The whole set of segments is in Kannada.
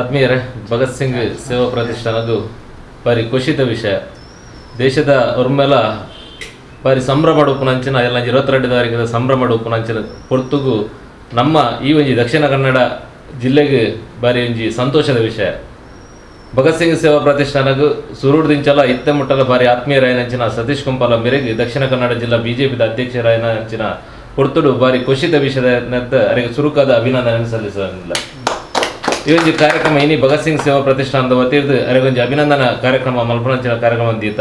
ಆತ್ಮೀಯರೇ, ಭಗತ್ ಸಿಂಗ್ ಸೇವಾ ಪ್ರತಿಷ್ಠಾನದ್ದು ಬಾರಿ ಖುಷಿತ ವಿಷಯ. ದೇಶದ ಮೇಲೆ ಬಾರಿ ಸಂಭ್ರಮ ಉಪನಂಚಿನ, ಎಲ್ಲ ಇರುವತ್ತೆರಡು ತಾರೀಕಿನ ಸಂಭ್ರಮ ಉಪನಂಚಿನ ಪೊರ್ತುಗು ನಮ್ಮ ಈ ಒಂಜಿ ದಕ್ಷಿಣ ಕನ್ನಡ ಜಿಲ್ಲೆಗೆ ಬಾರಿ ಒಂಜಿ ಸಂತೋಷದ ವಿಷಯ. ಭಗತ್ ಸಿಂಗ್ ಸೇವಾ ಪ್ರತಿಷ್ಠಾನಗೂ ಸುರುಡ್ದಿಂಚಲ ಇತ್ತೆ ಮುಟ್ಟಲ ಬಾರಿ ಆತ್ಮೀಯರಾಯನಂಚಿನ ಸತೀಶ್ ಕುಂಪಲ ಮೇರೆಗೆ ದಕ್ಷಿಣ ಕನ್ನಡ ಜಿಲ್ಲಾ ಬಿಜೆಪಿದ ಅಧ್ಯಕ್ಷರಾಯನಂಚಿನ ಪೊರ್ತುಡು ಬಾರಿ ಖುಷಿತ ವಿಷಯದ ಅರಿಗೆ ಸುರುಕಾದ ಅಭಿನಂದನೆ ಸಲ್ಲಿಸಲಿಲ್ಲ ಈ ಒಂದು ಕಾರ್ಯಕ್ರಮ ಇನಿ ಭಗತ್ ಸಿಂಗ್ ಸೇವಾ ಪ್ರತಿಷ್ಠಾನದ ವತಿಯಿಂದ ಅರೆಗೊಂಜಿ ಅಭಿನಂದನ ಕಾರ್ಯಕ್ರಮ, ಮಲ್ಪನಂಚಿನ ಕಾರ್ಯಕ್ರಮ ದೀತ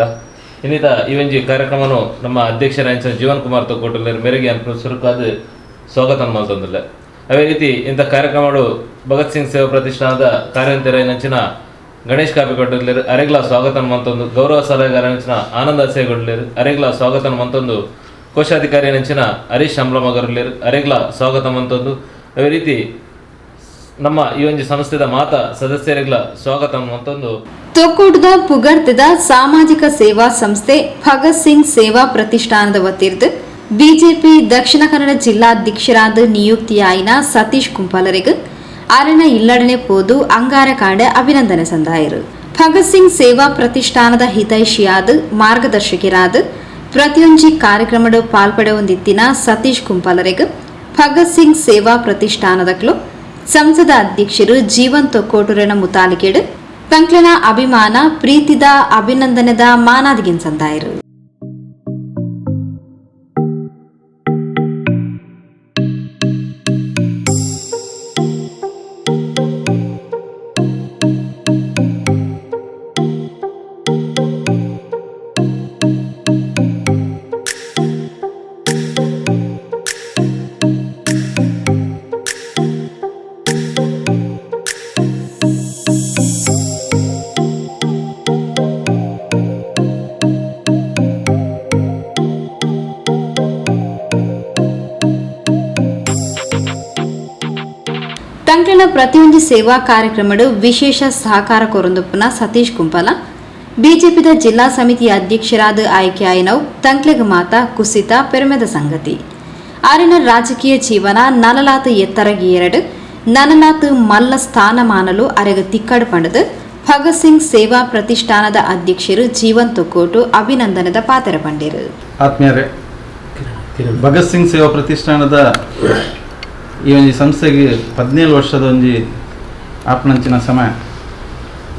ಇನ್ನಿತ ಈ ಒಂಜಿ ಕಾರ್ಯಕ್ರಮನು ನಮ್ಮ ಅಧ್ಯಕ್ಷರಾಯಂಚಿನ ಜೀವನ್ ಕುಮಾರ್ ತೋಕೋಟಲ್ಲರ ಮೇರೆಗೆ ಅನ್ಪು ಸುರುಕಾದ ಸ್ವಾಗತ ಮಲ್ತಂದಿಲ್ಲ ಅದೇ ರೀತಿ ಇಂಥ ಕಾರ್ಯಕ್ರಮಗಳು ಭಗತ್ ಸಿಂಗ್ ಸೇವಾ ಪ್ರತಿಷ್ಠಾನದ ಕಾರ್ಯಂತರಾಯನಂಚಿನ ಗಣೇಶ್ ಕಾಪಿಕೊಟ್ಟರ್ಲೇರು ಅರೆಗ್ಲ ಸ್ವಾಗತ ಮಂತೊಂದು ಗೌರವ ಸಲಹೆಗಾರನಂಚಿನ ಆನಂದ ಸೇಗೊಡ್ಲೇರು ಅರೆಗ್ಲ ಸ್ವಾಗತ ಮಂತೊಂದು ಕೋಶಾಧಿಕಾರಿ ನಂಚಿನ ಹರೀಶ್ ಶಂಬ್ಲಮಗರ್ಲೇರು ಅರೆಗ್ಲ ಸ್ವಾಗತ ಮಂತೊಂದು ಅದೇ ರೀತಿ ನಮ್ಮ ಈ ಒಂದು ಸಂಸ್ಥೆದ ಮಾತ ಸದಸ್ಯರಿಗೆ ಸ್ವಾಗತ ಮಂತೊಂದು ತೊಕ್ಕೋಟದ ಪುಗರ್ತದ ಸಾಮಾಜಿಕ ಸೇವಾ ಸಂಸ್ಥೆ ಭಗತ್ ಸಿಂಗ್ ಸೇವಾ ಪ್ರತಿಷ್ಠಾನದ ವತಿರ್ದು ಬಿಜೆಪಿ ದಕ್ಷಿಣ ಕನ್ನಡ ಜಿಲ್ಲಾಧ್ಯಕ್ಷರಾದ ನಿಯುಕ್ತಿಯಾಯಿನ ಸತೀಶ್ ಕುಂಪಾಲರಿಗೆ ಅರಣ ಇಲ್ಲಡನೆ ಪೋದು ಅಂಗಾರ ಕಾಂಡ ಅಭಿನಂದನೆ ಸಂದಾಯರು. ಭಗತ್ ಸಿಂಗ್ ಸೇವಾ ಪ್ರತಿಷ್ಠಾನದ ಹಿತೈಷಿಯಾದ ಮಾರ್ಗದರ್ಶಕರಾದ ಪ್ರತಿಯೊಂಜಿ ಕಾರ್ಯಕ್ರಮದ ಪಾಲ್ಪಡುವಂದಿತ್ತಿನ ಸತೀಶ್ ಕುಂಪಾಲರಿಗೆ ಭಗತ್ ಸಿಂಗ್ ಸೇವಾ ಪ್ರತಿಷ್ಠಾನದಕ್ಲು ಸಂಸದ ಅಧ್ಯಕ್ಷರು ಜೀವಂತ ತೊಕ್ಕೋಟುರನ ಮುತಾಲಿಕೆಡು ತಂಕ್ಲನ ಅಭಿಮಾನ ಪ್ರೀತಿದ ಅಭಿನಂದನದ ಮಾನಾದಿಗಿನ್ ಸಂದಾಯರು ತಂಕ್ಲನ ಪ್ರತಿಯೊಂದು ಸೇವಾ ಕಾರ್ಯಕ್ರಮಡು ವಿಶೇಷ ಸಹಕಾರ ಕೊರೊಂದಪ್ಪನ ಸತೀಶ್ ಕುಂಪಲ, ಬಿಜೆಪಿದ ಜಿಲ್ಲಾ ಸಮಿತಿಯ ಅಧ್ಯಕ್ಷರಾದ ಆಯ್ಕೆಯಾಯಿನವು ತಂಕ್ಲೆಗ ಮಾತ, ಕುಸಿತ, ಪೆರಮೆದ ಸಂಗತಿ. ಆರಿನ ರಾಜಕೀಯ ಜೀವನ ನನಲಾತ ಎತ್ತರಗಿ ಎರಡು, ನನನಾತ ಮಲ್ಲ ಸ್ಥಾನಮಾನಲು ಅರೆಗ ತಿಕ್ಕಡ ಪಡೆದು, ಭಗತ್ ಸಿಂಗ್ ಸೇವಾ ಪ್ರತಿಷ್ಠಾನದ ಅಧ್ಯಕ್ಷರು ಜೀವನ್ ತೊಕ್ಕೋಟು ಅಭಿನಂದನದ ಪಾತ್ರ ಪಂಡಿರು ಆತ್ಮೀಯರೇ, ಭಗತ್ ಸಿಂಗ್ ಸೇವಾ ಪ್ರತಿಷ್ಠಾನದ ಈ ಒಂದು ಸಂಸ್ಥೆಗೆ ಹದಿನೇಳು ವರ್ಷದ ಒಂದು ಆಪ್ನಂಚಿನ ಸಮಯ.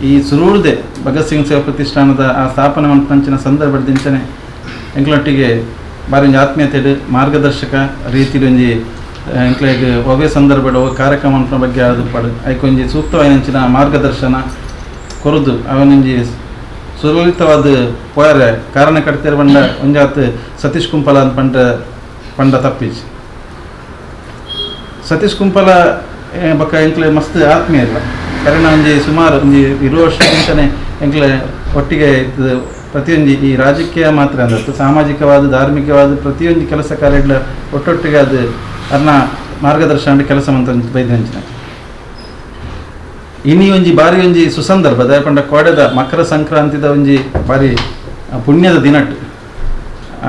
ಈ ಸುರುಳ್ದೆ ಭಗತ್ ಸಿಂಗ್ ಸೇವಾ ಪ್ರತಿಷ್ಠಾನದ ಆ ಸ್ಥಾಪನೆ ಮಲ್ಪಂಚಿನ ಸಂದರ್ಭದಿಂಚನೆ ಎಂಕ್ಲೊಟ್ಟಿಗೆ ಬಾರಿ ಒಂದು ಆತ್ಮೀಯತೆ ಮಾರ್ಗದರ್ಶಕ ರೀತಿಲಿ ಒಂಜಿ ಎಂಕ್ಲೆಗ್ ಸಂದರ್ಭಡ್ ಒವ್ವೆ ಕಾರ್ಯಕ್ರಮ ಬಗ್ಗೆ ಆದು ಪಡು. ಐಕೊಂಜಿ ಸೂಕ್ತವಾದಂಚಿನ ಮಾರ್ಗದರ್ಶನ ಕೊರದು. ಅವನೊಂಜಿ ಸುಲಲಿತವಾದ ಪೋಯರೆ ಕಾರಣ ಕಟ್ತಿರ ಬಂಡ ಒಂಜಾತ್ ಸತೀಶ್ ಕುಂಪಲ ಅಂತ ಪಂಡ ಪಂಡ ತಪ್ಪಿಚ್. ಸತೀಶ್ ಕುಂಪಲ ಬಕ್ಕ ಎಂಕ್ಲೆ ಮಸ್ತ್ ಆತ್ಮೀಯ ಇಲ್ಲ. ಕಾರಣ ಒಂಜಿ ಸುಮಾರು, ಒಂಜಿ ಇರುವ ವರ್ಷಕ್ಕಿಂತನೇ ಎಂಕ್ಲೆ ಒಟ್ಟಿಗೆ ಇತ್ತು ಪ್ರತಿಯೊಂದು ಈ ರಾಜಕೀಯ ಮಾತ್ರ ಅಂದತ್ತು ಸಾಮಾಜಿಕವಾದ, ಧಾರ್ಮಿಕವಾದ ಪ್ರತಿಯೊಂದು ಕೆಲಸ ಕಾರ್ಯಗಳ ಒಟ್ಟೊಟ್ಟಿಗೆ ಅದು ಅದನ್ನ ಮಾರ್ಗದರ್ಶನ ಕೆಲಸ ಅಂತ ಬೈದಂಚಿನ ಇನಿ ಒಂಜಿ ಬಾರಿ ಒಂಜಿ ಸುಸಂದರ್ಭ ದಯಪಂಡ ಕೋಡೆದ ಮಕರ ಸಂಕ್ರಾಂತಿದ ಒಂಜಿ ಬಾರಿ ಪುಣ್ಯದ ದಿನಟ್.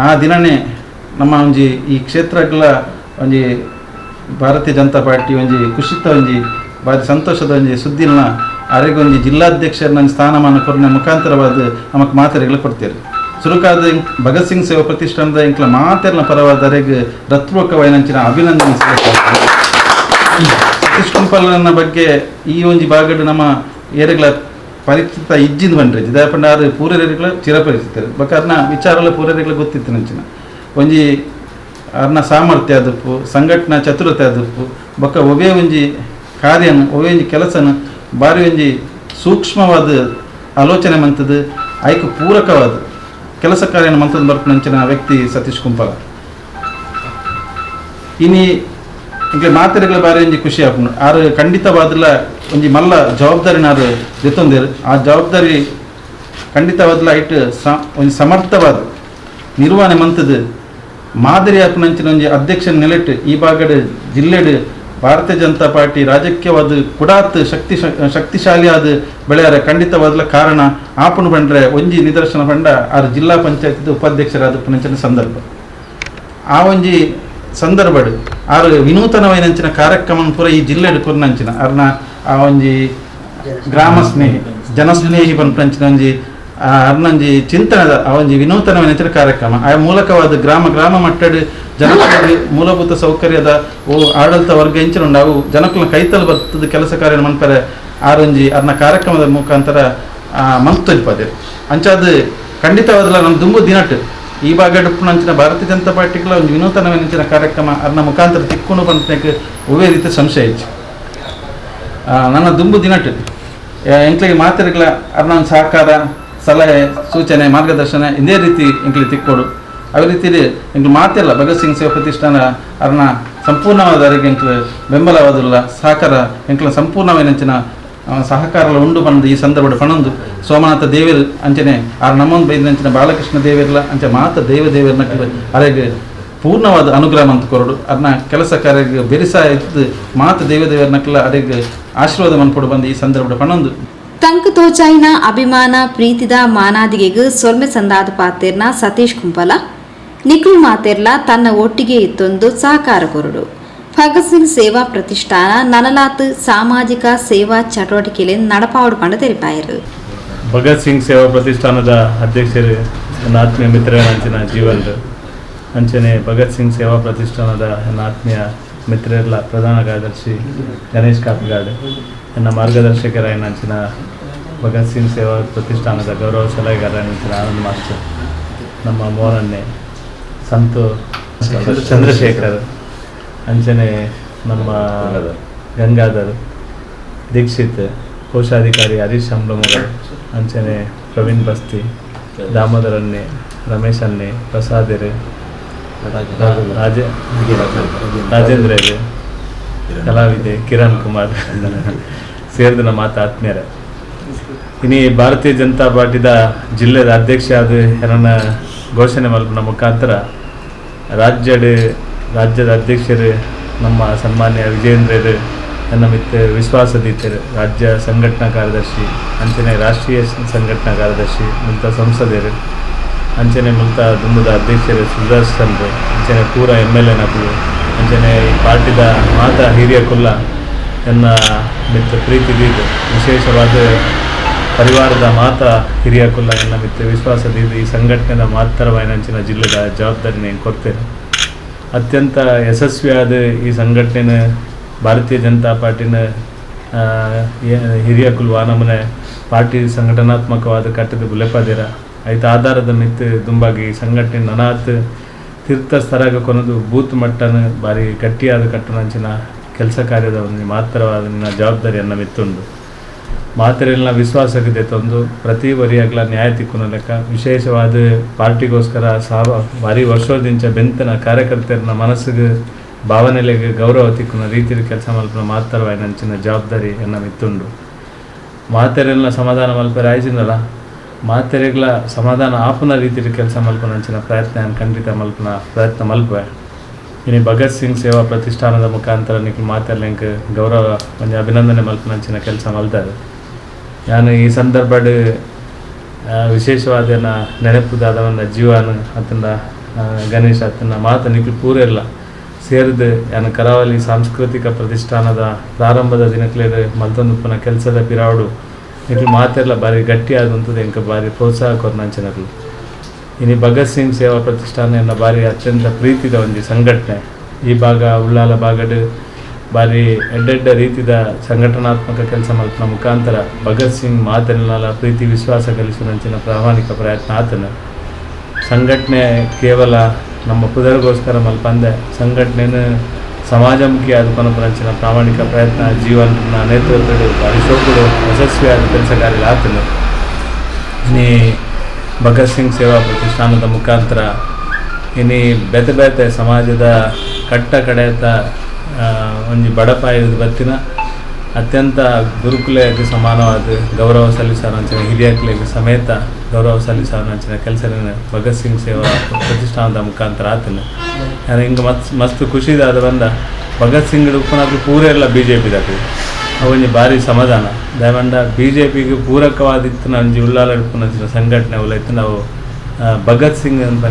ಆ ದಿನನೇ ನಮ್ಮ ಒಂಜಿ ಈ ಕ್ಷೇತ್ರಗಳ ಒಂಜಿ ಭಾರತೀಯ ಜನತಾ ಪಾರ್ಟಿ ಒಂಜಿ ಖುಷಿತ ಒಂಜಿ ಭಾರಿ ಸಂತೋಷದ ಒಂಜಿ ಸುದ್ದಿನ ಅರೆಗೊಂಜಿ ಜಿಲ್ಲಾಧ್ಯಕ್ಷರನ್ನ ಸ್ಥಾನಮಾನ ಕೊರನೆ ಮುಖಾಂತರವಾದ ನಮಗೆ ಮಾತರಿಗಳು ಕೊಡ್ತೀರಿ ಸುರುಕಾದ ಭಗತ್ ಸಿಂಗ್ ಸೇವಾ ಪ್ರತಿಷ್ಠಾನದ ಇಂಕ್ಲ ಮಾತೆರ್ನ ಪರವಾದ ಅರೆಗ್ ರತ್ಪೂರ್ವಕವಾಯಿನಂಚಿನ ಅಭಿನಂದನೆ. ಸತೀಶ್ ಕುಂಪಲನ ಬಗ್ಗೆ ಈ ಒಂಜಿ ಬಾಗಡ್ ನಮ್ಮ ಏರೆಗಳ ಪರಿಚಿತ ಇಜ್ಜಿಂದ ಬಂದ್ರೆ ಜಿದಾಪಂಡ ಆರು ಪೂರೈರೆಗ್ಲ ಚಿರಪರಿಚಿತರು. ಬಕ ಅರ್ನ ವಿಚಾರಲ ಪೂರೈರೆಗ್ಲ ಗೊತ್ತಿತ್ತು ನಂಚಿನ. ಒಂಜಿ ಅರ್ನ ಸಾಮರ್ಥ್ಯ ಅದುಪ್ಪು, ಸಂಘಟನಾ ಚತುರತೆ ಅದುಪ್ಪು. ಬೊಕ್ಕ ಒಬೇ ಒಂಜಿ ಕಾರ್ಯನ, ಒವೇ ಒಂಜಿ ಕೆಲಸನ, ಬಾರಿ ಒಂಜಿ ಸೂಕ್ಷ್ಮವಾದ ಆಲೋಚನೆ ಮಂತದ್ದು ಆಯ್ಕೆ ಪೂರಕವಾದ ಕೆಲಸ ಕಾರ್ಯನ ಮಂತದ್ದು ಬರ್ಪನಂಚಿನ ವ್ಯಕ್ತಿ ಸತೀಶ್ ಕುಂಪಲ. ಇನಿ ಇಂಕ್ಲೆ ಮಾತ್ರೆಗಳ ಬಾರಿ ಒಂಜಿ ಖುಷಿ ಆಪುಂಡು. ಆರು ಖಂಡಿತವಾದಲ ಒಂಜಿ ಮಲ್ಲ ಜವಾಬ್ದಾರಿನ ನಾರು ದೆತ್ತೊಂದೇರು ಆ ಜವಾಬ್ದಾರಿ ಖಂಡಿತವಾದಲ ಐಟ್ ಸ, ಒಂಜಿ ಸಮರ್ಥವಾದ ನಿರ್ವಹಣೆ ಮಂತದ್ದು ಮಾದರಿ ಆಪುನಂಚಿನ ಒಂಜಿ ಅಧ್ಯಕ್ಷನ ನೆಲೆಟ್ ಈ ಭಾಗಡ್ ಜಿಲ್ಲೆಡ್ ಭಾರತೀಯ ಜನತಾ ಪಾರ್ಟಿ ರಾಜಕೀಯವಾದ ಕುಡಾತ್ ಶಕ್ತಿ ಶಕ್ತಿಶಾಲಿ ಆದ ಬೆಳೆಯರ ಖಂಡಿತವಾದಲ ಕಾರಣ ಆಪುನು ಬಂಡ್ರೆ ಒಂಜಿ ನಿದರ್ಶನ ಬಂಡ ಆರು ಜಿಲ್ಲಾ ಪಂಚಾಯತ್ ಉಪಾಧ್ಯಕ್ಷರಾದ ಪುನಂಚಿನ ಸಂದರ್ಭ. ಆ ಒಂಜಿ ಸಂದರ್ಭಡ್ ಆರು ವಿನೂತನವಾಯಿನಂಚಿನ ಕಾರ್ಯಕ್ರಮ ಪೂರ ಈ ಜಿಲ್ಲೆಡ್ ಕೊರ್ನಂಚಿನ. ಅರ್ನ ಆ ಒಂಜಿ ಗ್ರಾಮ ಸ್ನೇಹಿ ಜನಸ್ನೇಹಿ ಪಂಪಂಚಿನ ಒಂಜಿ ಅರ್ನಂಜಿ ಚಿಂತನದ ಒಂಜಿ ವಿನೂತನ ನೆಚ್ಚಿನ ಕಾರ್ಯಕ್ರಮ. ಆ ಮೂಲಕವಾದ ಗ್ರಾಮ ಗ್ರಾಮ ಮಟ್ಟದ ಜನಗಳಿಗೆ ಮೂಲಭೂತ ಸೌಕರ್ಯದ ಓ ಆಡಳಿತ ವರ್ಗ ಇಂಚಿನ ಅವು ಜನಕುಲ ಕೈತಲು ಬರ್ತದ ಕೆಲಸ ಕಾರ್ಯ ಮನ್ಪರೆ ಆರೊಂಜಿ ಅರ್ನ ಕಾರ್ಯಕ್ರಮದ ಮುಖಾಂತರ ಮಂತೊಲಿಪದೆ ಅಂಚಾದ ಖಂಡಿತವಾದಲ್ಲ ನಮ್ಮ ದುಂಬು ದಿನಟ್. ಈ ಭಾಗ ಅಂಚಿನ ಭಾರತೀಯ ಜನತಾ ಪಾರ್ಟಿಗಳ ಒಂದು ವಿನೂತನವೆನಿಂಚಿನ ಕಾರ್ಯಕ್ರಮ ಅರ್ನ ಮುಖಾಂತರ ತಿಕ್ಕೊಂಡು ಬಂದಕ್ಕೆ ಒವೇ ರೀತಿ ಸಂಶಯ ಇಚ್ಚು ನನ್ನ ದುಂಬು ದಿನಟ್. ಎಂಕ್ಲಿಗೆ ಮಾತಿರಗಳ ಒಂದು ಸಹಕಾರ ಸಲಹೆ, ಸೂಚನೆ, ಮಾರ್ಗದರ್ಶನ ಇದೇ ರೀತಿ ಇಂಕ್ಲಿ ತಿಕ್ಕೊಡು. ಅದೇ ರೀತಿಯಲ್ಲಿ ಇಂಕ್ಲು ಮಾತಿಲ್ಲ ಭಗತ್ ಸಿಂಗ್ ಸೇವಾ ಪ್ರತಿಷ್ಠಾನ ಅರ್ನ ಸಂಪೂರ್ಣವಾದ ಎಂಕ್ಲು ಬೆಂಬಲವಾದಿಲ್ಲ, ಸಹಕಾರ ಇಂಕ್ಲ ಸಂಪೂರ್ಣವೇನಂಚಿನ ಸಹಕಾರ ಉಂಡು ಬಂದು ಈ ಸಂದರ್ಭದ ಪಣಂದು. ಸೋಮನಾಥ ದೇವಿರ್ ಅಂಚನೆ, ಆರ್ ನಮ್ಮೊಂದು ಬೈದಿನಂಚಿನ ಬಾಲಕೃಷ್ಣ ದೇವಿರ್ಲ ಅಂಚೆ ಮಾತ ದೇವ ದೇವಿರ್ನ ಅರೆಗೆ ಪೂರ್ಣವಾದ ಅನುಗ್ರಹ ಅಂತ ಕೊರಡು. ಅದನ್ನ ಕೆಲಸ ಕಾರ್ಯ ಬೆರಿಸ ಇದ್ದು ಮಾತ ದೇವ ದೇವರನ್ನಕ್ಕೆಲ್ಲ ಅರೆಗೆ ಆಶೀರ್ವಾದ ಮನ್ಪಡು ಬಂದು ಈ ಸಂದರ್ಭದ ಪಣಂದು. ತಂಕು ತೋಚಾಯಿನ ಅಭಿಮಾನ ಪ್ರೀತಿದ ಮಾನಾದಿಗೆಗ್ ಸೊಲ್ಮೆ ಸಂದಾದ ಪಾತೆರ್ನ ಸತೀಶ್ ಕುಂಪಲ. ನಿಖಿಲ್ ಮಾತೆರ್ಲ ತನ್ನ ಒಟ್ಟಿಗೆ ಇತ್ತೊಂದು ಸಹಕಾರ ಕೊರಡು. ಭಗತ್ ಸಿಂಗ್ ಸೇವಾ ಪ್ರತಿಷ್ಠಾನ, ನನಲಾತ್ ಸಾಮಾಜಿಕ ಸೇವಾ ಚಟುವಟಿಕೆಲೆ ನಡಪಾವಡು ಪಂಡ ತೆರಿಪಾಯರು. ಭಗತ್ ಸಿಂಗ್ ಸೇವಾ ಪ್ರತಿಷ್ಠಾನದ ಅಧ್ಯಕ್ಷರು ನನ್ನ ಆತ್ಮೀಯ ಮಿತ್ರ ಅಂಚಿನ ಜೀವನ್ರು ಅಂಚನೆ ಭಗತ್ ಸಿಂಗ್ ಸೇವಾ ಪ್ರತಿಷ್ಠಾನದ ನನ್ನ ಆತ್ಮೀಯ ಮಿತ್ರರೆಲ್ಲ ಪ್ರಧಾನ ಕಾರ್ಯದರ್ಶಿ ಗಣೇಶ್ ಕಾಪಗಾಡ್, ನನ್ನ ಮಾರ್ಗದರ್ಶಕರಾಯ ಅಂಚಿನ ಭಗತ್ ಸಿಂಗ್ ಸೇವಾ ಪ್ರತಿಷ್ಠಾನದ ಗೌರವ ಸಲಹೆಗಾರ ಅಂಚಿನ ಆನಂದ್ ಮಾಸ್ಟರ್, ನಮ್ಮ ಮೋಹನನ್ನೆ ಸಂತು ಚಂದ್ರಶೇಖರ್ ಅಂಚನೆ ನಮ್ಮ ಗಂಗಾಧರ್, ದೀಕ್ಷಿತ್, ಕೋಶಾಧಿಕಾರಿ ಹರೀಶ್ ಸಂಭ್ರಮಗಳು ಅಂಚನೆ ಪ್ರವೀಣ್ ಬಸ್ತಿ, ದಾಮೋದರನ್ನೆ ರಮೇಶ್ ಅನ್ನೆ ಪ್ರಸಾದರ್, ರಾಜ ರಾಜೇಂದ್ರ ಕಲಾವಿದೆ ಕಿರಣ್ ಕುಮಾರ್, ಸೇರಿದ ನಮ್ಮ ಆತ್ಮೀಯರ. ಇನಿ ಭಾರತೀಯ ಜನತಾ ಪಾರ್ಟಿದ ಜಿಲ್ಲೆದ ಅಧ್ಯಕ್ಷ ಆದ ನನ್ನ ಘೋಷಣೆ ಮಲ್ಪನ ಮುಖಾಂತರ ರಾಜ್ಯದ ರಾಜ್ಯದ ಅಧ್ಯಕ್ಷರು ನಮ್ಮ ಸನ್ಮಾನ್ಯ ವಿಜಯೇಂದ್ರರು, ನನ್ನ ಮಿತ್ರ ವಿಶ್ವಾಸದೀತರು, ರಾಜ್ಯ ಸಂಘಟನಾ ಕಾರ್ಯದರ್ಶಿ, ಅಂಚನೆ ರಾಷ್ಟ್ರೀಯ ಸಂಘಟನಾ ಕಾರ್ಯದರ್ಶಿ ಮುಂತ ಸಂಸದರು, ಅಂಚನೆ ಮುಂತ ದುಂಬದ ಅಧ್ಯಕ್ಷರು ಸುದರ್ಶನ್ ಅಂಚನೆ ಪೂರ ಎಂ ಎಲ್ ಎ ನಕಲು, ಅಂಚನೆ ಈ ಪಾರ್ಟಿದ ಮಾತ ಹಿರಿಯ ಕುಲ್ಲ ನನ್ನ ಮಿತ್ತ ಪ್ರೀತಿ ವಿಶೇಷವಾದ ಪರಿವಾರದ ಮಾತ ಹಿರಿಯ ಕುಲ್ಲ ಎನ್ನ ಮಿತ್ರ ವಿಶ್ವಾಸದಿಂದ ಈ ಸಂಘಟನೆದ ಮಾತರವಾಯಿನಂಚಿನ ಜಿಲ್ಲೆದ ಜವಾಬ್ದಾರಿ నేను ಕೊಡ್ತೇನೆ ಅತ್ಯಂತ ಯಶಸ್ವಿಯಾದ ಈ ಸಂಘಟನೆನ ಭಾರತೀಯ ಜನತಾ ಪಾರ್ಟಿನ ಹಿರಿಯ ಕುಲ್ವ ನಮ್ಮನೆ ಪಾರ್ಟಿ ಸಂಘಟನಾತ್ಮಕವಾದ ಕಟ್ಟದ ಬುಲೆಪದಿರ ಐತ ಆಧಾರದ ಮಿತ್ ದುಂಬಾಗಿ ಈ ಸಂಘಟನೆ ನನಾತ್ ತೀರ್ಥ ಸ್ಥರಾಗ ಕೊನದು ಬೂತ್ ಮಟ್ಟನ ಬಾರಿ ಗಟ್ಟಿಯಾದ ಕಟ್ಟನಂಚಿನ ಕೆಲಸ ಕಾರ್ಯದ ಒಂದು ಮಾತ್ರವಾದ ಜವಾಬ್ದಾರಿಯನ್ನು ಮಿತ್ತುಂಡು ಮಾತೆರೆಲ್ಲ ವಿಶ್ವಾಸಕ್ಕೆ ತಂದು ಪ್ರತಿ ವರಿಯಾಗ್ಲ ನ್ಯಾಯ ತಿಕ್ಕುನ ಲೆಕ್ಕ. ವಿಶೇಷವಾದ ಪಾರ್ಟಿಗೋಸ್ಕರ ಸಾವ, ಭಾರಿ ವರ್ಷೋದಿಂಚ ಬೆಂತನ ಕಾರ್ಯಕರ್ತರ ಮನಸ್ಸಿಗೆ, ಭಾವನೆಲೆಗೆ ಗೌರವ ತಿಕ್ಕುನ ರೀತಿಯಲ್ಲಿ ಕೆಲಸ ಮಲ್ಪನ ಮಾತರವಾಯ ನಂಚಿನ ಜವಾಬ್ದಾರಿ ಎನ್ನ ಮಿತ್ತುಂಡು. ಮಾತೆರೆಲ್ಲ ಸಮಾಧಾನ ಮಲ್ಪ ಆಯ್ಸಿನಲ್ಲ ಮಾತೆರೆಗ್ಲ ಸಮಾಧಾನ ಆಪನ ರೀತಿಯಲ್ಲಿ ಕೆಲಸ ಮಲ್ಪನ ನಂಚಿನ ಪ್ರಯತ್ನ ಖಂಡಿತ ಮಲ್ಪನ ಪ್ರಯತ್ನ ಮಲ್ಪೆ ಇನ್ನು ಭಗತ್ ಸಿಂಗ್ ಸೇವಾ ಪ್ರತಿಷ್ಠಾನದ ಮುಖಾಂತರ ನಿಖಿಲ್ ಮಾತೆರ್ಲಿಂಕ್ ಗೌರವ ಒಂದು ಅಭಿನಂದನೆ ಮಲ್ಪನಂಚಿನ ಕೆಲಸ ಮಲ್ತಾರೆ ನಾನು ಈ ಸಂದರ್ಭಡ್ ವಿಶೇಷವಾದ ನೆನಪುದಾದವನ್ನ ಜೀವನ ಅತನ ಗಣೇಶ ಅತನ ಮಾತು ನಿಕ್ಲು ಪೂರ ಇಲ್ಲ. ಯಾನ ಕರಾವಳಿ ಸಾಂಸ್ಕೃತಿಕ ಪ್ರತಿಷ್ಠಾನದ ಪ್ರಾರಂಭದ ದಿನಕ್ಲೇದು ಮಲ್ತೊಂದುಪ್ಪನ ಕೆಲಸದ ಪಿರಾವಡು. ನಿಮಗೆ ಮಾತೆಲ್ಲ ಭಾರಿ ಗಟ್ಟಿಯಾದಂಥದ್ದು, ಎಂಕ ಭಾರಿ ಪ್ರೋತ್ಸಾಹ ಕೊರ್ನಾಂಚನಗಳು ಇನಿ ಭಗತ್ ಸಿಂಗ್ ಸೇವಾ ಪ್ರತಿಷ್ಠಾನ ಎನ್ನ ಬಾರಿ ಅತ್ಯಂತ ಪ್ರೀತಿದ ಒಂದು ಸಂಘಟನೆ. ಈ ಭಾಗ ಉಳ್ಳಾಲ ಭಾಗಡ್ ಬಾರಿ ಎಡ್ಡೆಡ್ಡ ರೀತಿದ ಸಂಘಟನಾತ್ಮಕ ಕೆಲಸ ಮಲ್ಪನ ಮುಖಾಂತರ ಭಗತ್ ಸಿಂಗ್ ಮಾತನಲ್ಲ ಪ್ರೀತಿ, ವಿಶ್ವಾಸ ಗಳಿಸುವಂಚಿನ ಪ್ರಾಮಾಣಿಕ ಪ್ರಯತ್ನ ಆತನ. ಸಂಘಟನೆ ಕೇವಲ ನಮ್ಮ ಪುದರ್ಗೋಸ್ಕರ ಮಲ್ಪಂದೆ, ಸಂಘಟನೆನ ಸಮಾಜಮುಖಿ ಆದ ಪರಂಚಿನ ಪ್ರಾಮಾಣಿಕ ಪ್ರಯತ್ನ ಜೀವನ ನೇತೃತ್ವಗಳು ಬಾರಿ ಶೋಕುಡು ಯಶಸ್ವಿಯಾದ ಕೆಲಸ ಕಾರ್ಯ ಆತನು. ಇನಿ ಭಗತ್ ಸಿಂಗ್ ಸೇವಾ ಪ್ರತಿಷ್ಠಾನದ ಮುಖಾಂತರ ಇನಿ ಬೇತೆ ಬೆತೆ ಸಮಾಜದ ಕಟ್ಟ ಕಡೆತ ಒಂಜಿ ಬಡಪಾಯದ ಬತ್ತಿನ ಅತ್ಯಂತ ಗುರುಕುಲಕ್ಕೆ ಸಮಾನವಾದ ಗೌರವ ಸಲ್ಲಿಸಾರಂಚಿನ ಹಿರಿಯಕ್ಲೆಗೆ ಸಮೇತ ಗೌರವ ಸಲ್ಲಿಸಾರಂಚಿನ ಕೆಲಸ ಭಗತ್ ಸಿಂಗ್ ಸೇವಾ ಪ್ರತಿಷ್ಠಾನದ ಮುಖಾಂತರ ಆತನ. ಹಿಂಗೆ ಮತ್ ಮಸ್ತ್ ಖುಷಿದಾದ ಬಂದ ಭಗತ್ ಸಿಂಗ್ ಉಪನಾದ್ರು ಪೂರ ಎಲ್ಲ ಬಿ ಜೆ ಪಿದಾಗ್ತದೆ ಅವನಿಗೆ ಭಾರಿ ಸಮಾಧಾನ. ದಯಮಂಡ ಬಿ ಜೆ ಪಿಗೆ ಪೂರಕವಾದಿತ್ತು ನಂಜಿ ಉಳ್ಳಾಲ ನಡಿಪಿನ ಸಂಘಟನೆ ಅವೆಲ್ಲ ಇತ್ತು. ನಾವು ಭಗತ್ ಸಿಂಗ್ ಅಂತ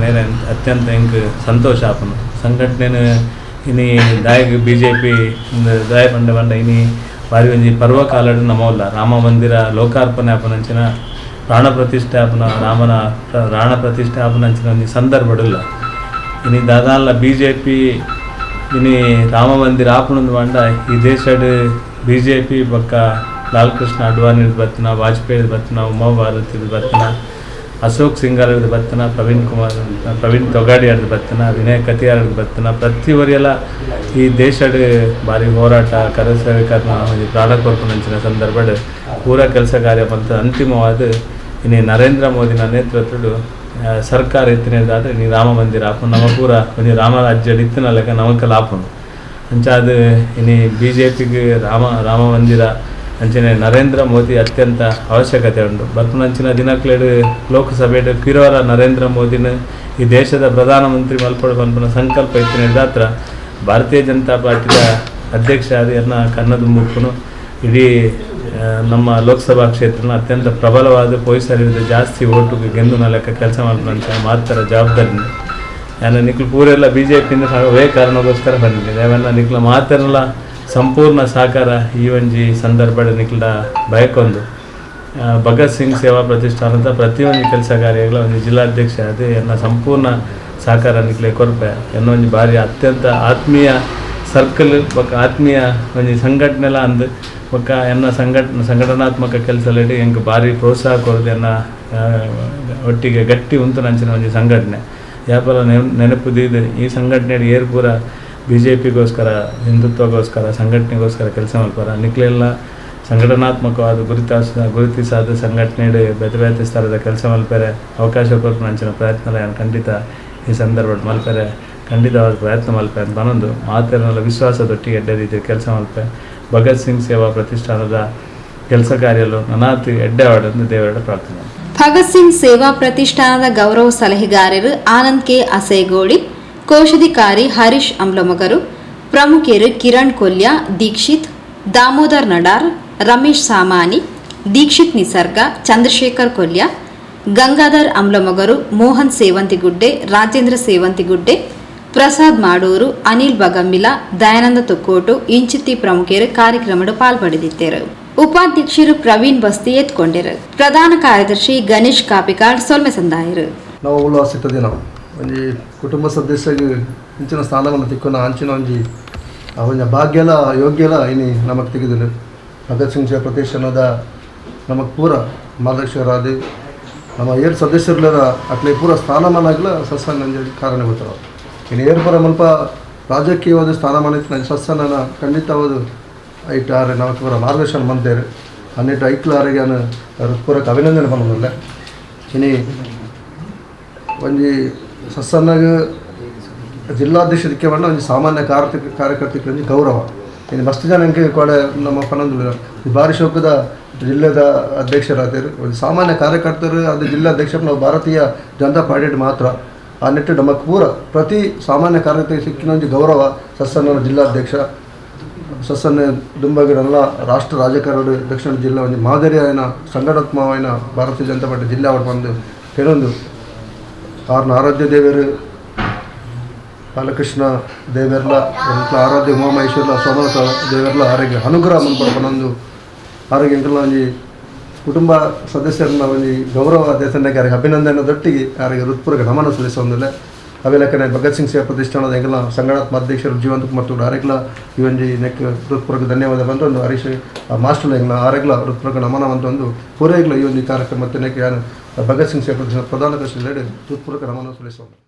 ಅತ್ಯಂತ ಹಿಂಗೆ ಸಂತೋಷ ಆಪನು. ಸಂಘಟನೆ ಇನಿ ದಾಯಗ ಬಿ ಜೆ ಪಿ ದಾಯ ಬಂಡ ಬಂಡ ಇನಿ ಬಾರಿ ಒಂಜಿ ಪರ್ವಕಾಲಡ್ ನಮೋಲ್ಲ ರಾಮ ಮಂದಿರ ಲೋಕಾರ್ಪಣೆ ಆಪನಂಚಿನ ಪ್ರಾಣ ಪ್ರತಿಷ್ಠಾಪನ ರಾಮನ ಪ್ರ- ಪ್ರಾಣ ಪ್ರತಿಷ್ಠಾಪನಂಚಿನ ಒಂಜಿ ಸಂದರ್ಭಡುಲ್ಲ ಇನಿ ದಾದಾನ್ಲ ಬಿ ಜೆ ಪಿ ಇನಿ ರಾಮ ಮಂದಿರ ಆಪಣಂದು ಪಂಡ ಈ ದೇಶಡ್ ಬಿ ಜೆ ಪಿ ಬೊಕ್ಕ ಲಾಲ್ ಕೃಷ್ಣ ಅಡ್ವಾಣಿದು ಬತ್ತಿನ ವಾಜಪೇಯಿ ಬತ್ತಿನ ಉಮಾ ಭಾರತಿದು ಅಶೋಕ್ ಅವ್ರದ್ದು ಬತ್ತನ ಪ್ರವೀಣ್ ಕುಮಾರ್, ಪ್ರವೀಣ್ ತೊಗಾಡಿ ಅವ್ರದ್ದು ಬರ್ತನ ವಿನಯ್ ಕತಿಯಾರ್ದು ಬತ್ತನ ಪ್ರತಿವರಿಯೆಲ್ಲ ಈ ದೇಶಡ್ ಬಾರಿ ಹೋರಾಟ ಕರಸೇವಕರಣ ಪ್ರಾಡಕ್ಟ್ ಪ್ರಾಣ ನಂಚಿನ ಸಂದರ್ಭಡ್ ಪೂರ ಕೆಲಸ ಕಾರ್ಯ ಬಂತ. ಅಂತಿಮವಾದ ಇನ್ನು ನರೇಂದ್ರ ಮೋದಿನ ನೇತೃತ್ವಡು ಸರ್ಕಾರ ಎತ್ತಿನದಾದ್ರೆ ನೀ ರಾಮ ಮಂದಿರ ಆಪು ನಮ್ಮ ಪೂರ ಒಂದು ರಾಮ ರಾಜ್ಯ ಇತ್ತಿನ ಲೆಕ್ಕ ನಮಕಲ್ ಆಪುಂಡು ಅಂಚಾದ ಇನಿ ಬಿ ಜೆ ಪಿಗೆ ರಾಮ ರಾಮ ಮಂದಿರ ಅಂಚನೆ ನರೇಂದ್ರ ಮೋದಿ ಅತ್ಯಂತ ಅವಶ್ಯಕತೆ ಉಂಟು. ಬರ್ಪುನಂಚಿನ ದಿನಕ್ಲೆಡ್ ಲೋಕಸಭೆಡ್ ಕಿರೋರ ನರೇಂದ್ರ ಮೋದಿನ ಈ ದೇಶದ ಪ್ರಧಾನಮಂತ್ರಿ ಮಲ್ಪಡ ಪನ್ಪನ ಸಂಕಲ್ಪ ಇತ್ತಿನ ಹತ್ರ ಭಾರತೀಯ ಜನತಾ ಪಾರ್ಟಿಯ ಅಧ್ಯಕ್ಷ ಆದ ಎನ್ನ ಕನ್ನದುಂಬುಪ್ಪನು ಇಡೀ ನಮ್ಮ ಲೋಕಸಭಾ ಕ್ಷೇತ್ರನ ಅತ್ಯಂತ ಪ್ರಬಲವಾದ ಪೊಯ್ಸರಿದ ಜಾಸ್ತಿ ಓಟು ಗೆಂದು ಲೆಕ್ಕ ಕೆಲಸ ಮಾಡ್ತಂತ ಮಾತ್ರ ಜವಾಬ್ದಾರಿ ನಾನು ನಿಕ್ಲು ಪೂರೆಲ್ಲ ಬಿ ಜೆ ಪಿಯಿಂದ ಅವೇ ಕಾರಣಕ್ಕೋಸ್ಕರ ಬಂದಿದೆ. ಅವೆಲ್ಲ ನಿಕ್ಲ ಮಾತೆಲ್ಲ ಸಂಪೂರ್ಣ ಸಹಕಾರ ಈ ಒಂಜಿ ಸಂದರ್ಭದ ನಿಕ್ಲ ಬಯಕೊಂದು. ಭಗತ್ ಸಿಂಗ್ ಸೇವಾ ಪ್ರತಿಷ್ಠಾನದ ಪ್ರತಿಯೊಂದು ಕೆಲಸ ಕಾರ್ಯಗಳ ಒಂದು ಜಿಲ್ಲಾಧ್ಯಕ್ಷ ಅದೇ ಎನ್ನ ಸಂಪೂರ್ಣ ಸಹಕಾರ ನಿಕ್ಲೆ ಕೊರಪೆ ಎನ್ನ ಒಂದು ಬಾರಿ ಅತ್ಯಂತ ಆತ್ಮೀಯ ಸರ್ಕಲ್ ಬೊಕ್ಕ ಆತ್ಮೀಯ ಒಂದು ಸಂಘಟನೆಲ ಅಂದ್ ಬೊಕ್ಕ ಎನ್ನ ಸಂಘಟನೆ ಸಂಘಟನಾತ್ಮಕ ಕೆಲಸದಲ್ಲಿ ಹೆಂಗೆ ಭಾರಿ ಪ್ರೋತ್ಸಾಹ ಕೊಡೋದು ಎನ್ನ ಒಟ್ಟಿಗೆ ಗಟ್ಟಿ ಉಂಟು ನಂಚಿನ ಒಂದು ಸಂಘಟನೆ. ಯಾಪಲ ದೀದೆ ಈ ಸಂಘಟನೆ ಏರ್ ಪೂರ ಬಿ ಜೆ ಪಿಗೋಸ್ಕರ ಹಿಂದುತ್ವಗೋಸ್ಕರ, ಸಂಘಟನೆಗೋಸ್ಕರ ಕೆಲಸ ಮಾಡ್ತಾರೆ ನಿಕ್ಲೆಲ್ಲ ಸಂಘಟನಾತ್ಮಕವಾದ ಗುರುತಿಸ ಗುರುತಿಸಾದ ಸಂಘಟನೆ ಬೇತೆ ಬೇತೆ ಸ್ಥಳದ ಕೆಲಸ ಮಲ್ಪರೆ ಅವಕಾಶ ನಂಚಿನ ಪ್ರಯತ್ನ ಖಂಡಿತ ಈ ಸಂದರ್ಭ ಮಲ್ಪರೆ ಖಂಡಿತವಾದ ಪ್ರಯತ್ನ ಮಲ್ಪೆ ಅಂತ ಬಂದು ಮಾತೆಲ್ಲ ವಿಶ್ವಾಸದೊಟ್ಟಿಗೆ ಎಡ್ಡೆ ರೀತಿ ಕೆಲಸ ಮಲ್ಪೆ. ಭಗತ್ ಸಿಂಗ್ ಸೇವಾ ಪ್ರತಿಷ್ಠಾನದ ಕೆಲಸ ಕಾರ್ಯಲು ನನಾತಿ ಎಡ್ಡೆ ಆಡೊಂದು ದೇವರ ಪ್ರಾರ್ಥನೆ ಭಗತ್ ಸಿಂಗ್ ಸೇವಾ ಪ್ರತಿಷ್ಠಾನದ ಗೌರವ ಸಲಹೆಗಾರರು ಆನಂದ್ ಕೆ. ಅಸೇಗೋಡಿ ಕೋಶಾಧಿಕಾರಿ ಹರೀಶ್ ಅಂಬ್ಲಮಗರು, ಪ್ರಮುಖರು ಕಿರಣ್ ಕೊಲ್ಯ, ದೀಕ್ಷಿತ್, ದಾಮೋದರ್ ನಡಾರ್, ರಮೇಶ್ ಸಾಮಾನಿ, ದೀಕ್ಷಿತ್ ನಿಸರ್ಗ, ಚಂದ್ರಶೇಖರ್ ಕೊಲ್ಯ, ಗಂಗಾಧರ್ ಅಂಬ್ಲಮಗರು, ಮೋಹನ್ ಸೇವಂತಿಗುಡ್ಡೆ, ರಾಜೇಂದ್ರ ಸೇವಂತಿಗುಡ್ಡೆ, ಪ್ರಸಾದ್ ಮಾಡೂರು, ಅನಿಲ್ ಬಗಮ್ಮಿಲ ದಯಾನಂದ ತೊಕ್ಕೋಟು, ಇಂಚಿತ್ತಿ ಪ್ರಮುಖರು ಕಾರ್ಯಕ್ರಮದ ಪಾಲ್ಪಡೆದಿದ್ದರು. ಉಪಾಧ್ಯಕ್ಷರು ಪ್ರವೀಣ್ ಬಸ್ತಿ ಎತ್ಕೊಂಡಿರು. ಪ್ರಧಾನ ಕಾರ್ಯದರ್ಶಿ ಗಣೇಶ್ ಕಾಪಿಕಾಡ್ ಸೋಲ್ಮೆ ಸಂದಾಯರು. ಒಂಜಿ ಕುಟುಂಬ ಸದಸ್ಯಗೆ ಇಂಚಿನ ಸ್ಥಾನವನ್ನು ತಿಕ್ಕುನ ಅಂಚಿನ ಒಂಜಿ ಒಂಜಿ ಭಾಗ್ಯಲ, ಯೋಗ್ಯಲ ಇನಿ ನಮಕ್ ತೆಗೆದಿಲ್ಲ ಭಗತ್ ಸಿಂಗ್ ಪ್ರತಿಷ್ಠಾನದ ನಮಕ್ ಪೂರ ಮಾರ್ಗದರ್ಶಕರಾದಿ ನಮ್ಮ ಏರ್ ಸದಸ್ಯರ್ಲರ ಅಟ್ಲೆ ಪೂರ ಸ್ಥಾನಮಾನಾಗ್ಲ ಸಸ್ಯ ಕಾರಣ ಕಾರಣಭೂತರು ಇನ್ನು ಏರ್ ಪರ ಮಲ್ಪ ರಾಜಕೀಯವಾದ ಸ್ಥಾನಮಾನ ಇತ್ತು ನನಗೆ ಸಸ್ಯನ ಖಂಡಿತವಾದ ಐಟ್ ಆರೆ ನಮಕ್ ಪೂರ ಮಾರ್ಗದರ್ಶನ ಮಂತೇರು ಅನ್ನಿಟ್ಟು ಐಕ್ಲಾರಿಗೆ ನಾನು ಪೂರಕ್ಕೆ ಅಭಿನಂದನೆ ಬಂದಿಲ್ಲ ಇನಿ ಒಂಜಿ ಸಸ್ಸನ್ನಾಗ ಜಿಲ್ಲಾಧ್ಯಕ್ಷದಕ್ಕೆ ಬಂದ ಒಂದು ಸಾಮಾನ್ಯ ಕಾರ್ತಿಕ ಕಾರ್ಯಕರ್ತಕ್ಕೆ ಗೌರವ. ಇನ್ನು ಮಸ್ತ್ ಜನಕ್ಕೆ ಕೂಡ ನಮ್ಮ ಪನಂದು ಬಾರಿ ಶೋಕದ ಜಿಲ್ಲೆದ ಅಧ್ಯಕ್ಷರಾದರು ಒಂದು ಸಾಮಾನ್ಯ ಕಾರ್ಯಕರ್ತರು ಅದು ಜಿಲ್ಲಾಧ್ಯಕ್ಷ ನಾವು ಭಾರತೀಯ ಜನತಾ ಪಾರ್ಟಿ ಮಾತ್ರ. ಆ ನಿಟ್ಟು ನಮ್ಮ ಪೂರ ಪ್ರತಿ ಸಾಮಾನ್ಯ ಕಾರ್ಯಕರ್ತರಿಗೆ ಸಿಕ್ಕಿನ ಒಂದು ಗೌರವ ಸಸ್ಸನ್ನ ಜಿಲ್ಲಾಧ್ಯಕ್ಷ ಸಸ್ಸನ್ನ ದುಂಬಗಿಡಲ್ಲ ರಾಷ್ಟ್ರ ರಾಜಕಾರಣ ದಕ್ಷಿಣ ಜಿಲ್ಲೆ ಒಂದು ಮಾದರಿಯಾಯನ ಸಂಘಟನಾತ್ಮಕమైన ಭಾರತೀಯ ಜನತಾ ಪಾರ್ಟಿ ಜಿಲ್ಲೆ ಅವರು ಬಂದು, ಕೆಲವೊಂದು ಆರ್ನ ಆರಾಧ್ಯ ದೇವರು, ಬಾಲಕೃಷ್ಣ ದೇವೆರ್ಲ ಎಂಕ್ಲ ಆರಾಧ್ಯ ಉಮಾಮಹೇಶ್ವರ್ಲ, ಸೋಮನಾಥ ದೇವೆರ್ಲ, ಆರೋಗ್ಯ ಅನುಗ್ರಹ ಮನ್ಪಡ್ಕೊಂಡೊಂದು ಆರೋಗ್ಯ ಎಂಕಲ್ನ ಒಂಜಿ ಕುಟುಂಬ ಸದಸ್ಯರನ್ನ ಒಂಜಿ ಗೌರವ ದೇಶಕ್ಕೆ ಅಭಿನಂದನೆ ದೊಟ್ಟಿಗೆ ಯಾರಿಗೆ ಹೃತ್ಪೂರ್ವಕ ನಮನ ಸಲ್ಲಿಸೊಂದಿಲ್ಲ ಅವೆಲ್ಲಕ್ಕನೆ ಭಗತ್ ಸಿಂಗ್ ಸೇವಾ ಪ್ರತಿಷ್ಠಾನದ ಎಂಕಲ್ನ ಸಂಘಟನಾತ್ಮ ಅಧ್ಯಕ್ಷರು ಜೀವಂತ ಮತ್ತು ಆರೆಗ್ಲ ಈ ಜಿ ನೆಕ್, ಹೃತ್ಪೂರ್ವಕ ಧನ್ಯವಾದ ಬಂದು ಒಂದು ಹರೀಶ್ ಮಾಸ್ಟರ್ ಎಂಗ್ಲ ಆರೆಗ್ಲ, ಹೃತ್ಪೂರ್ವಕ ನಮನ ಅಂತ ಒಂದು ಪೂರೈಗ್ಲ ಈ ಒಂದು ಕಾರ್ಯಕ್ರಮ ಮತ್ತೆ ಯಾರು, ಭಗತ್ ಸಿಂಗ್ ಸೇವಾ ಪ್ರತಿಷ್ಠಾನ ಪ್ರಧಾನ ಕೃಷಿ ಹೃತ್ಪೂರ್ವಕ ನಮನ ಸಲ್ಲಿಸೋದು